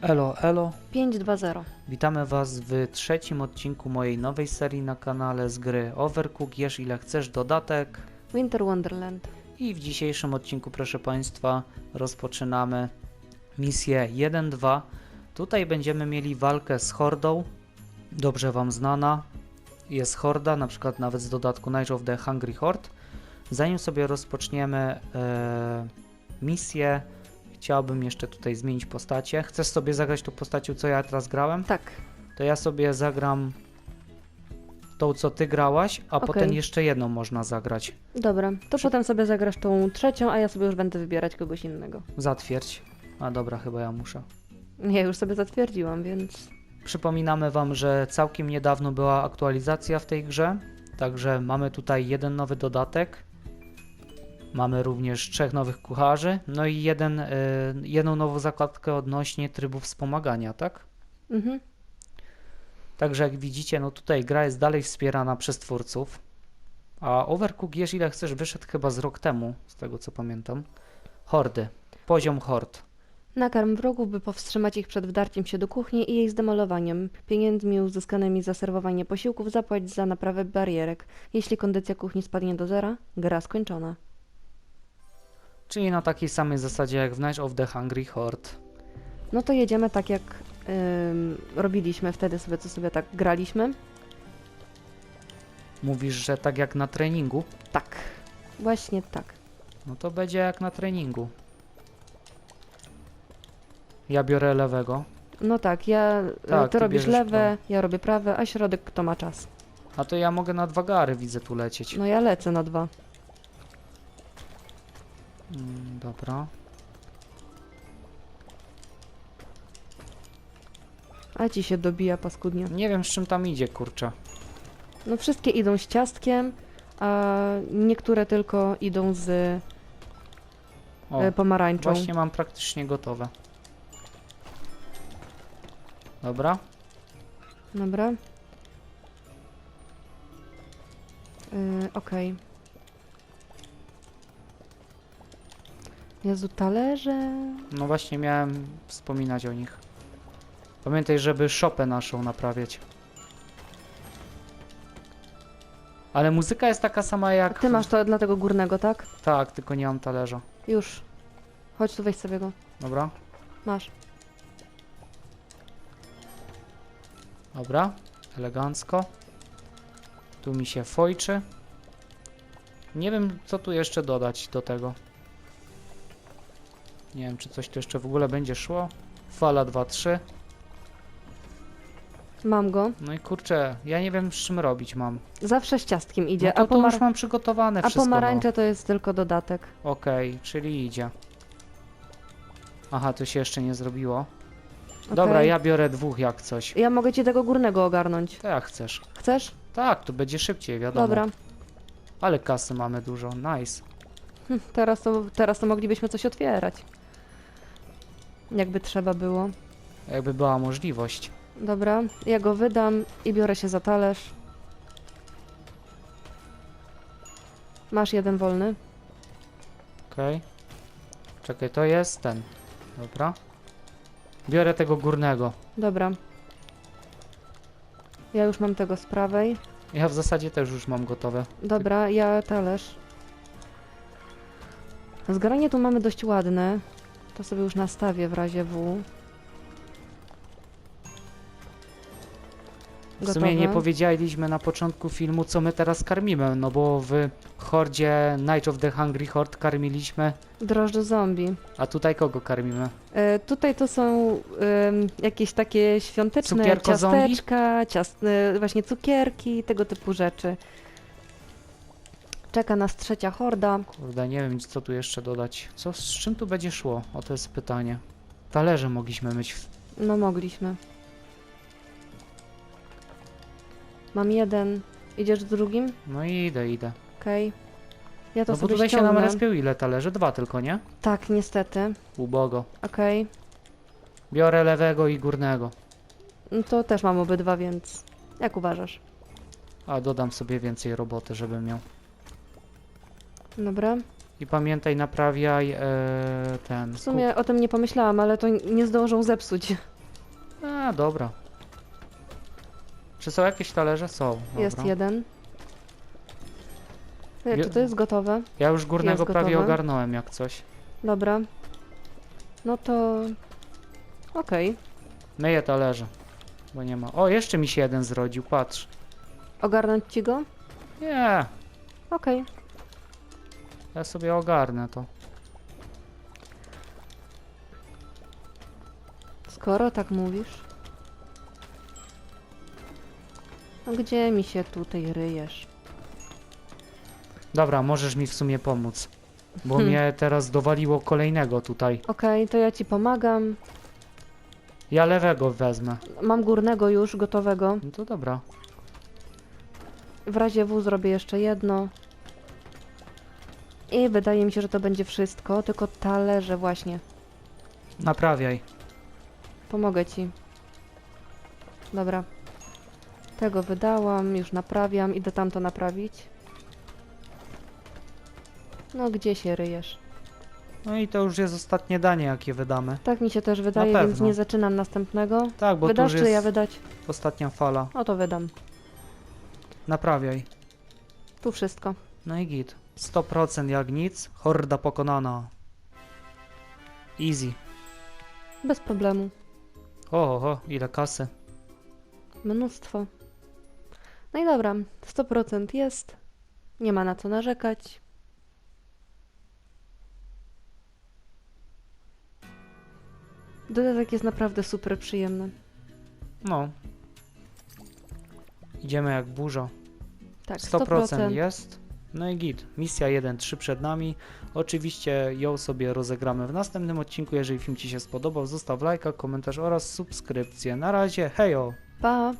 Elo, elo. 5-2-0. Witamy Was w trzecim odcinku mojej nowej serii na kanale z gry Overcook. Jesz ile chcesz dodatek. Winter Wonderland. I w dzisiejszym odcinku, proszę Państwa, rozpoczynamy misję 1-2. Tutaj będziemy mieli walkę z hordą. Dobrze Wam znana. Jest horda, na przykład nawet z dodatku Night of the Hungry Horde. Zanim sobie rozpoczniemy e, misję, chciałbym jeszcze tutaj zmienić postacie. Chcesz sobie zagrać tą postacią, co ja teraz grałem? Tak. To ja sobie zagram tą, co ty grałaś, a Okej. potem jeszcze jedną można zagrać. Dobra, to potem sobie zagrasz tą trzecią, a ja sobie już będę wybierać kogoś innego. Zatwierdź. A dobra, chyba ja muszę. Ja już sobie zatwierdziłam, więc Przypominamy Wam, że całkiem niedawno była aktualizacja w tej grze, także mamy tutaj jeden nowy dodatek. Mamy również trzech nowych kucharzy, no i jeden, y, jedną nową zakładkę odnośnie trybu wspomagania, tak? mhm. Także jak widzicie, no tutaj gra jest dalej wspierana przez twórców. A Overcook, jeśli ile chcesz, wyszedł chyba z rok temu, z tego co pamiętam. Hordy. Poziom hord. Nakarm wrogów, by powstrzymać ich przed wdarciem się do kuchni i jej zdemolowaniem. Pieniędzmi uzyskanymi za serwowanie posiłków zapłać za naprawę barierek. Jeśli kondycja kuchni spadnie do zera, gra skończona. Czyli na takiej samej zasadzie jak w Night of the Hungry Horde. No to jedziemy tak jak ym, robiliśmy wtedy sobie, co sobie tak graliśmy. Mówisz, że tak jak na treningu? Tak. Właśnie tak. No to będzie jak na treningu. Ja biorę lewego. No tak, ja, Tak, ty ty robisz bierzesz lewe, ja robię prawe, a środek kto ma czas. A to ja mogę na dwa gary, widzę tu lecieć. No ja lecę na dwa. Mm, dobra. A ci się dobija paskudnie. Nie wiem z czym tam idzie, kurczę. No wszystkie idą z ciastkiem, a niektóre tylko idą z O, e, pomarańczą. właśnie mam praktycznie gotowe. Dobra. Dobra. Yy, Okej. Jezu, talerze. No właśnie miałem wspominać o nich. Pamiętaj, żeby szopę naszą naprawiać. Ale muzyka jest taka sama jak... Ty masz to dla tego górnego, tak? Tak, tylko nie mam talerza. Już. Chodź tu, weź sobie go. Dobra, Masz. dobra. Elegancko. Tu mi się fojczy. Nie wiem, co tu jeszcze dodać do tego. Nie wiem, czy coś tu jeszcze w ogóle będzie szło. Fala 2-3. Mam go. No i kurczę, ja nie wiem, z czym robić mam. Zawsze z ciastkiem idzie, No to, a, to pomar- już mam przygotowane a wszystko. pomarańcze to jest tylko dodatek. No. Okej, czyli idzie. Aha, to się jeszcze nie zrobiło. Dobra, Okej. ja biorę dwóch jak coś. Ja mogę ci tego górnego ogarnąć. To jak chcesz. Chcesz? Tak, to będzie szybciej, wiadomo. Dobra. Ale kasy mamy dużo, nice. Hm, Teraz to, teraz to moglibyśmy coś otwierać. Jakby trzeba było. Jakby była możliwość. Dobra, ja go wydam i biorę się za talerz. Masz jeden wolny. Okej. Czekaj, to jest ten. Dobra. Biorę tego górnego. Dobra. Ja już mam tego z prawej. Ja w zasadzie też już mam gotowe. Dobra, ja talerz. Zgranie tu mamy dość ładne. To sobie już nastawię w razie W. W sumie nie powiedzieliśmy na początku filmu, co my teraz karmimy, no bo w Hordzie Night of the Hungry Horde karmiliśmy, Drożdże zombie. a tutaj kogo karmimy? E, tutaj to są em, jakieś takie świąteczne Cukierko ciasteczka, ciast, e, właśnie cukierki, tego typu rzeczy. Czeka nas trzecia horda. Kurde, nie wiem, co tu jeszcze dodać. Co, z czym tu będzie szło? O, to jest pytanie. Talerze mogliśmy myć. W... No mogliśmy. Mam jeden. Idziesz z drugim? No i idę, idę. Okej. Ja to No bo sobie tutaj się nam ściągnę. respią ile talerzy? Dwa tylko, nie? Tak, niestety. Ubogo. Okej. Biorę lewego i górnego. No to też mam obydwa, więc jak uważasz? A dodam sobie więcej roboty, żebym miał. Dobra. I pamiętaj, naprawiaj e, ten. W sumie o tym nie pomyślałam, ale to nie zdążą zepsuć. A, dobra. Czy są jakieś talerze? Są. Dobra. Jest jeden. Je- czy to jest gotowe? Ja już górnego Jest prawie gotowe. ogarnąłem jak coś. Dobra. No to... Okej. Myję talerze. Bo nie ma. O, jeszcze mi się jeden zrodził, patrz. Ogarnąć ci go? Nie, Okej. Ja sobie ogarnę to. Skoro tak mówisz. No gdzie mi się tutaj ryjesz? Dobra, możesz mi w sumie pomóc. Bo Hmm. mnie teraz dowaliło kolejnego tutaj. Okej, to ja ci pomagam. Ja lewego wezmę. Mam górnego już gotowego. No to dobra. W razie W zrobię jeszcze jedno. I wydaje mi się, że to będzie wszystko, tylko talerze właśnie. Naprawiaj. Pomogę ci. Dobra. Tego wydałam, już naprawiam, idę tamto naprawić. No gdzie się ryjesz? No i to już jest ostatnie danie, jakie wydamy. Tak mi się też wydaje, więc pewno. nie zaczynam następnego. Tak, bo to Wydasz już czy ja jest wydać? ostatnia fala. O to wydam. Naprawiaj. Tu wszystko. No i git. 100% jak nic. Horda pokonana. Easy. Bez problemu. O, o, ile kasy. Mnóstwo. No i dobra, 100% jest. Nie ma na co narzekać. Dodatek jest naprawdę super przyjemny. No. Idziemy jak burza. Tak, 100%, 100%. jest. No i git. Misja 1-3 przed nami. Oczywiście ją sobie rozegramy w następnym odcinku. Jeżeli film Ci się spodobał, zostaw lajka, komentarz oraz subskrypcję. Na razie, hejo! Pa!